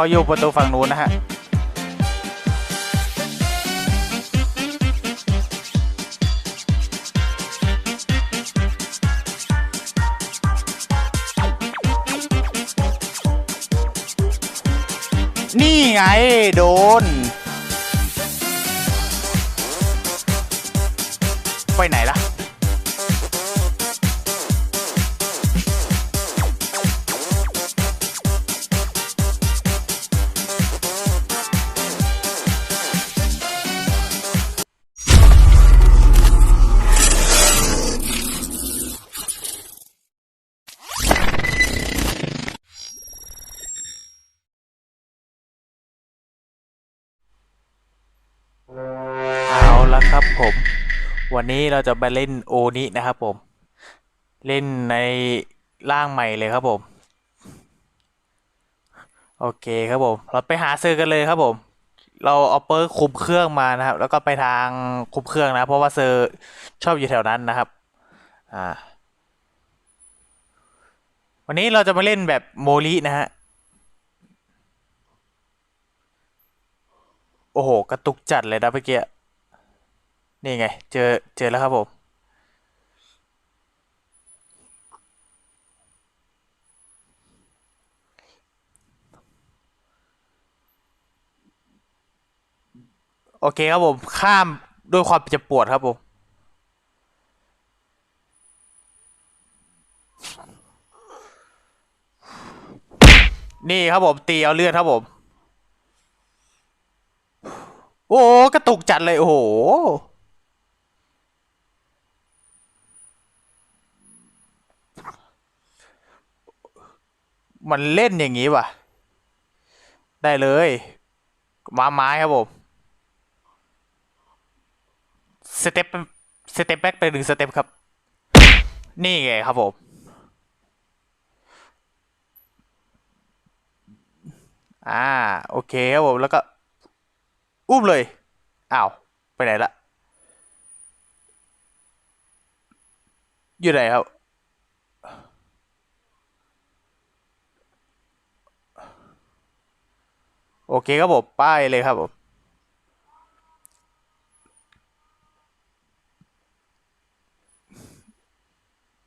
เขาอยู่ประตูฝั่งนู้นนะฮะนี่ไงโดน ไปไหนล่ะ เอาละครับผม วันนี้เราจะไปเล่นโอนินะครับผม เล่นในร่างใหม่เลยครับผม โอเคครับผม เราไปหาซื้อกันเลยครับผม เราเอาเปิร์คุมเครื่องมานะครับ แล้วก็ไปทางคุมเครื่องนะ เพราะว่าเซอร์ชอบอยู่แถวนั้นนะครับ อ่า วันนี้เราจะมาเล่นแบบโมลินะฮะโอ้โห กระตุกจัดเลยนะเมื่อกี้ นี่ไง เจอเจอแล้วครับผมโอเคครับผมข้ามด้วยความเจ็บปวดครับผมนี่ครับผมตีเอาเลือดครับผม โอ้โหกระตุกจัดเลย โอ้โห มันเล่นอย่างนี้ว่ะ ได้เลย มาไม้ครับผมสเต็ปสเต็ปแบ็กไปหนึ่งสเต็ปครับ นี่ไงครับผม อ่า โอเคครับผม แล้วก็ อุ้มเลย อ้าว ไปไหนละ อยู่ไหนครับ โอเคครับผมป้ายเลยครับผม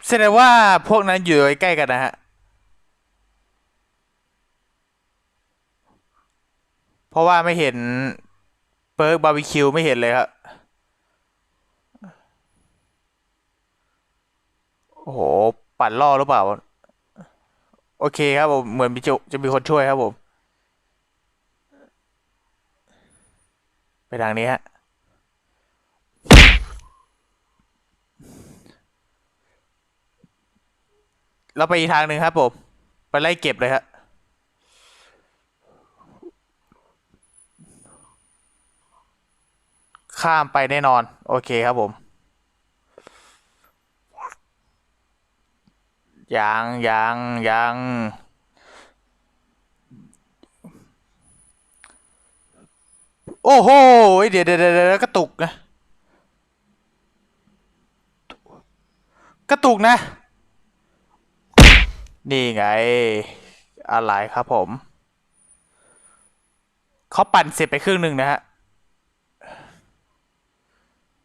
แสดงว่าพวกนั้นอยู่ใกล้กันนะฮะ เพราะว่าไม่เห็นเปิร์กบาร์บีคิวไม่เห็นเลยครับ โอ้โห ปั่นล่อหรือเปล่า โอเคครับผม เหมือนจะจะมีคนช่วยครับผม ไป ทางนี้ฮะเราไปอีกทางหนึ่งครับผม ไปไล่เก็บเลยฮะข้ามไปแน่นอน โอเคครับผมยังยังยัง โอ้โหเดี๋ยวเดี๋ยวเดี๋ยวเดดกระตุกนะ กระตุกนะ นี่ไง อะไรครับผม เขาปั่นเสร็จไปครึ่งหนึ่งนะฮะ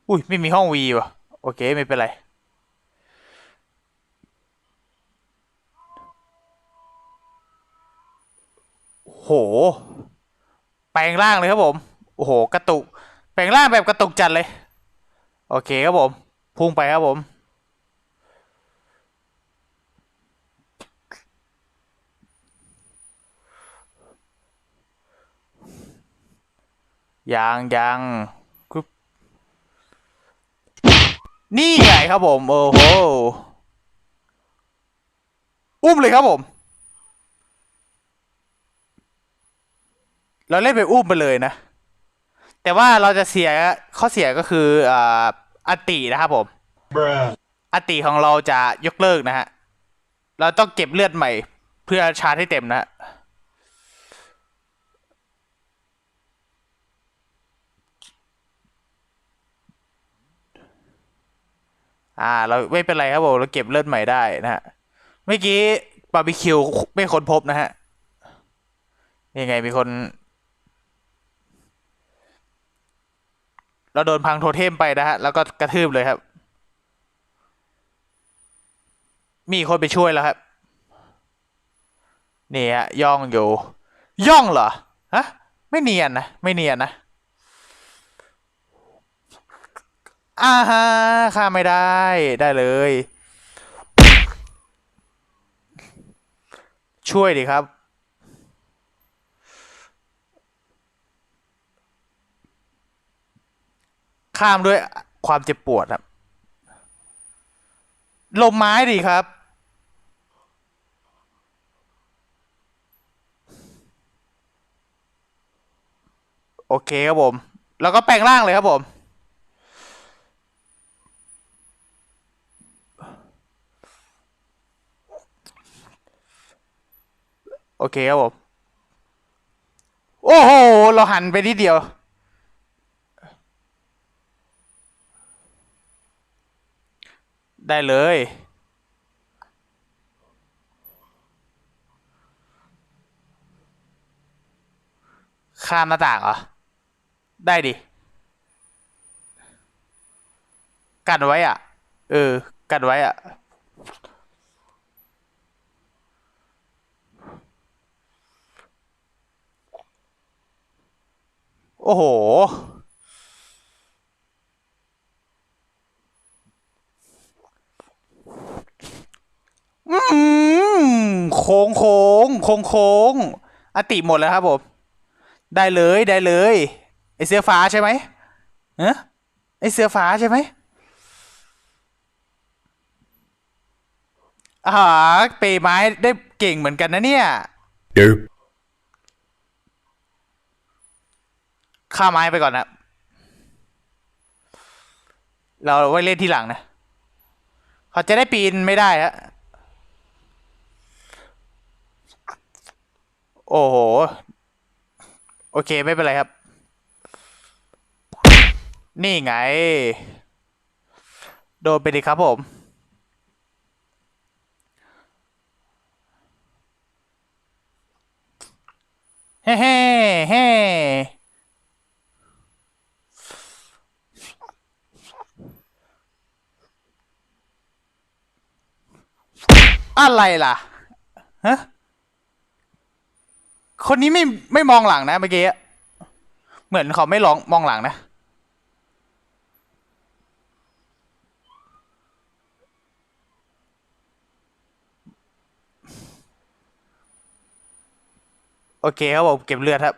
อุ้ย ไม่มีห้องวีว่ะ โอเค ไม่เป็นไรโห แปลงร่างเลยครับผม โอ้โห กระตุก แปลงร่างแบบกระตุกจัดเลย โอเคครับผม พุ่งไปครับผม ยังยังนี่ไงครับผม โอ้โห อุ้มเลยครับผม เราเล่นไปอุ้มไปเลยนะ แต่ว่าเราจะเสียข้อเสียก็คืออ่าอันตินะครับผม Bruh. อันติของเราจะยกเลิกนะฮะ เราต้องเก็บเลือดใหม่ เพื่อชาร์จให้เต็มนะฮะอ่า เราไม่เป็นไรครับผม เราเก็บเลือดใหม่ได้นะฮะ เมื่อกี้บาร์บีคิวไม่ค้นพบนะฮะ ยังไงมีคน เราโดนพังโทเทมไปนะฮะ แล้วก็กระทืบเลยครับ มีคนไปช่วยแล้วครับ นี่ฮะย่องอยู่ ย่องเหรอฮะไม่เนียนนะ ไม่เนียนนะอ่าฮะฆ่าไม่ได้ได้เลย ช่วยดิครับ ข้ามด้วยความเจ็บปวดครับ ลมไม้ดีครับ โอเคครับผม แล้วก็แปลงร่างเลยครับผม โอเคครับผม โอ้โห เราหันไปนิดเดียว ได้เลย ข้ามหน้าต่างเหรอ ได้ดิ กันไว้อะ เออ กันไว้อะโอ้โห อืมโค้งโค้งโค้งโค้งอติหมดแล้วครับผม ได้เลยได้เลยไอเสื้อฟ้าใช่ไหมเอะไอเสื้อฟ้าใช่ไหมอ่าเปไม้ได้เก่งเหมือนกันนะเนี่ย Nope. ข้าไม้ไปก่อนนะ เราไว้เล่นที่หลังนะ เขาจะได้ปีนไม่ได้ฮะ โอ้โห โอเคไม่เป็นไรครับ นี่ไง โดนไปดิครับผมเฮ้เฮ้เฮ้อะไรล่ะฮะ คนนี้ไม่ไม่มองหลังนะเมื่อกี้เหมือนเขาไม่ลองมองหลังนะ โอเคครับผมเก็บเลือดครับ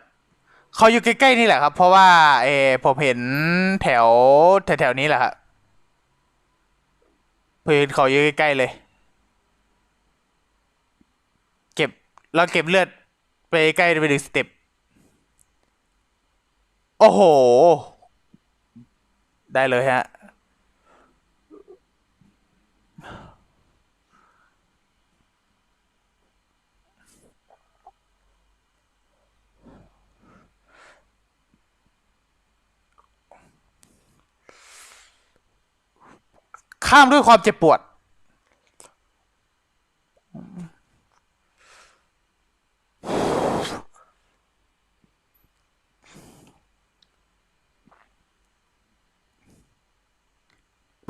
เขาอยู่ใกล้ๆนี่แหละครับ เพราะว่าเออผมเห็นแถวแถวๆนี้แหละครับพื้นเขาอยู่ใกล้ๆเลย เก็บเราเก็บเลือด ไปใกล้ไปหนึ่งสเต็ป โอ้โห ได้เลยฮะ ข้ามด้วยความเจ็บปวด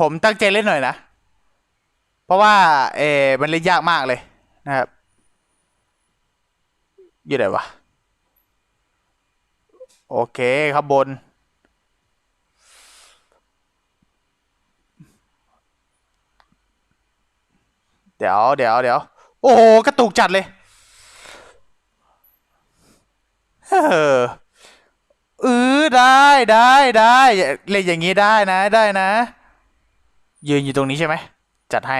ผมตั้งใจเล่นหน่อยนะ เพราะว่าเออมันเล่นยากมากเลยนะครับ อยู่ไหนวะ โอเคครับบน เดี๋ยวเดี๋ยวเดี๋ยว โอ้โห กระตุกจัดเลย เออเออได้ได้ได้เล่นอย่างนี้ได้นะได้นะ ยืนอยู่ตรงนี้ใช่ไหม จัดให้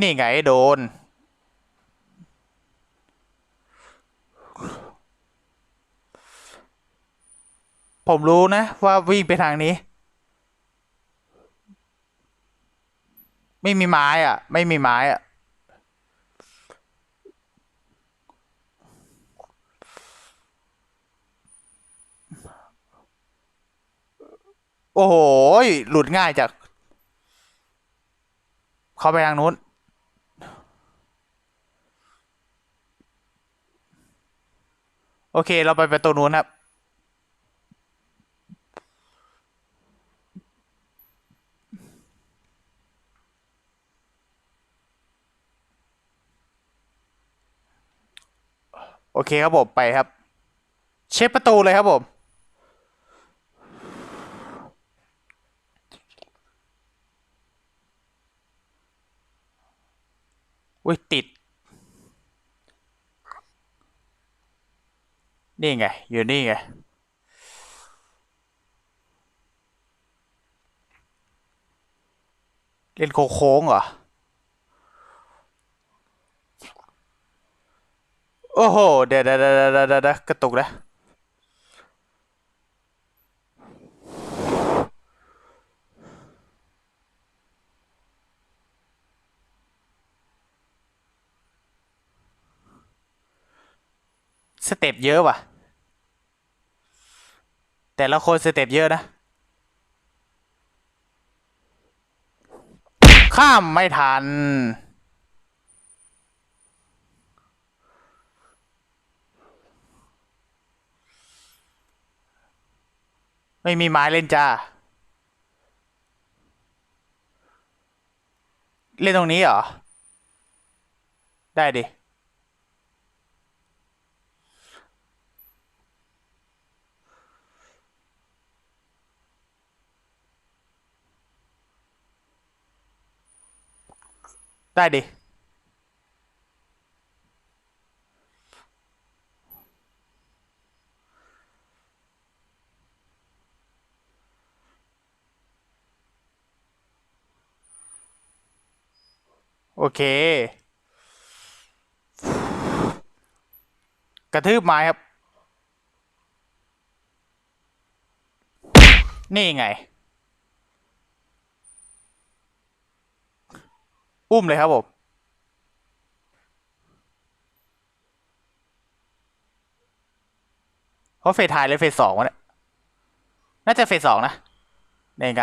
นี่ไงโดน ผมรู้นะ ว่าวิ่งไปทางนี้ ไม่มีไม้อะไม่มีไม้อะ โอ้โห หลุดง่ายจาก เข้าไปทางนู้น โอเค เราไปประตูนู้นครับ โอเคครับผม ไปครับ เช็คประตูเลยครับผม อุ้ยติด นี่ไง อยู่นี่ไง เล่นโค้งเหรอ โอ้โห เดี๋ยวเดี๋ยวเดี๋ยวเดี๋ยวเดี๋ยวกระตุกนะ สเต็ปเยอะว่ะ แต่ละคนสเต็ปเยอะนะ ข้ามไม่ทัน ไม่มีไม้เล่นจ้า เล่นตรงนี้เหรอ ได้ดิ ได้ดิ โอเค กระทืบไม้ครับ นี่ไง อุ้มเลยครับผม เพราะเฟสไทายเลยเฟสสองวะเนี่ย น่าจะเฟสสองนะในไง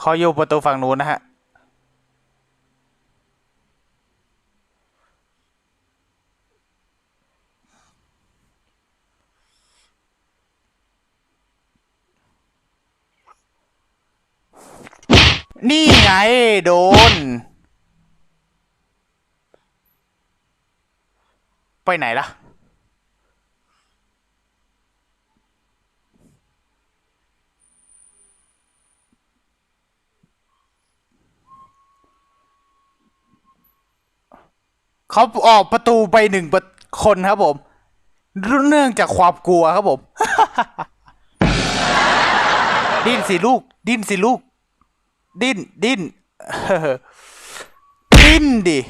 ขออยู่ประตูฝั่งนู้นนะฮะ นี่ไงโดน ไปไหนล่ะ เขาออกประตูไปหนึ่งคนครับผม เนื่องจากความกลัวครับผม ดิ้นสิลูก ดิ้นสิลูก ดิ้นดิ้นดิ้นดิ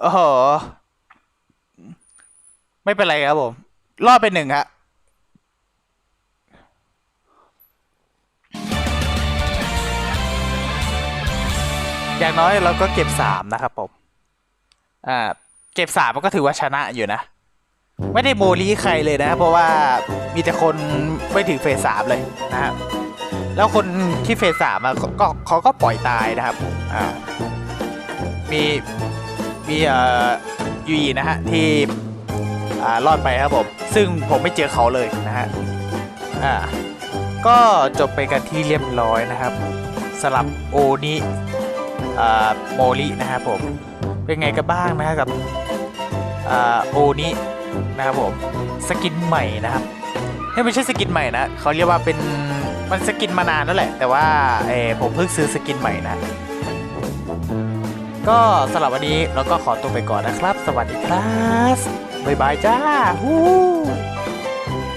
โอ้โหไม่เป็นไรครับผม รอดไปหนึ่งฮะอย่างน้อยเราก็เก็บสามนะครับผม อ่า เก็บสามมันก็ถือว่าชนะอยู่นะ ไม่ได้โมลีใครเลยนะ เพราะว่ามีแต่คนไม่ถึงเฟสสามเลยนะครับแล้วคนที่เฟสสามอะเขาก็เขาก็ปล่อยตายนะครับอ่ามีมีเอ่อยูอีนะฮะที่อ่ารอดไปครับผม ซึ่งผมไม่เจอเขาเลยนะฮะอ่าก็จบไปกันที่เรียบร้อยนะครับสลับโอนิอ่าโมลินะครับผมเป็นไงกันบ้างนะครับกับอ่าโอนิ นะครับผมสกินใหม่นะครับไม่ใช่สกินใหม่นะเขาเรียกว่าเป็นมันสกินมานานแล้วแหละ แต่ว่าเออผมเพิ่งซื้อสกินใหม่นะ ก็สำหรับวันนี้เราก็ขอตัวไปก่อนนะครับ สวัสดีครับบ๊ายบายจ้าฮู้